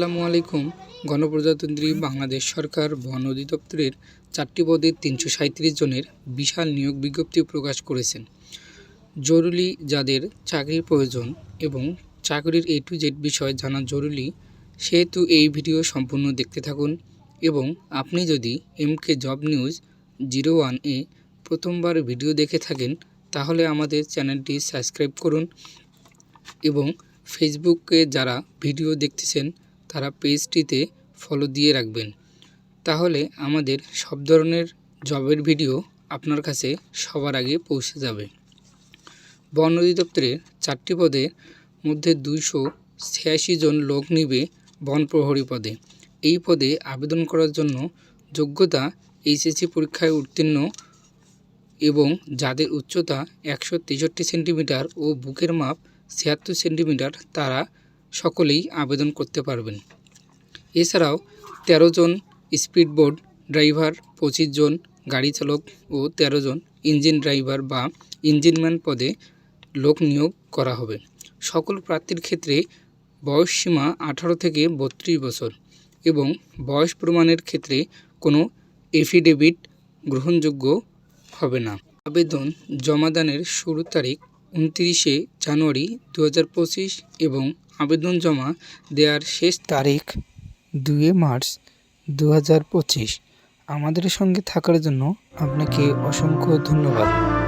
আসসালামু আলাইকুম। গণপ্রজাতন্ত্রী বাংলাদেশ সরকার বন অধিদপ্তরের চারটি পদে তিনশো সাঁত্রিশ জনের বিশাল নিয়োগ বিজ্ঞপ্তি প্রকাশ করেছেন। জরুরি যাদের চাকরির প্রয়োজন এবং চাকরির এ টু জেড বিষয় জানা জরুরি, সেহেতু এই ভিডিও সম্পূর্ণ দেখতে থাকুন এবং আপনি যদি MK job news zero one এ প্রথমবার ভিডিও দেখে থাকেন, তাহলে আমাদের চ্যানেলটি সাবস্ক্রাইব করুন এবং ফেসবুকে যারা ভিডিও দেখতেছেন তারা পেজটিতে ফলো দিয়ে রাখবেন। তাহলে আমাদের সব ধরনের জবের ভিডিও আপনার কাছে সবার আগে পৌঁছে যাবে। বন অধিদপ্তরের চারটি পদের মধ্যে দুইশো ছিয়াশি জন লোক নিবে বন প্রহরী পদে। এই পদে আবেদন করার জন্য যোগ্যতা এইচএসসি পরীক্ষায় উত্তীর্ণ এবং যাদের উচ্চতা একশো তেষট্টি সেন্টিমিটার ও বুকের মাপ ছিয়াত্তর সেন্টিমিটার তারা সকলেই আবেদন করতে পারবেন। এছাড়াও তেরো জন স্পিডবোট ড্রাইভার, পঁচিশ জন গাড়ি চালক ও তেরো জন ইঞ্জিন ড্রাইভার বা ইঞ্জিনম্যান পদে লোক নিয়োগ করা হবে। সকল প্রার্থীর ক্ষেত্রে বয়সসীমা আঠারো থেকে বত্রিশ বছর এবং বয়স প্রমাণের ক্ষেত্রে কোনো এফিডেভিট গ্রহণযোগ্য হবে না। আবেদন জমাদানের শুরু তারিখ উনত্রিশে জানুয়ারি দু হাজার পঁচিশ এবং আবেদন জমা দেওয়ার শেষ তারিখ দুয়ে মার্চ দু হাজার পঁচিশ। আমাদের সঙ্গে থাকার জন্য আপনাকে অসংখ্য ধন্যবাদ।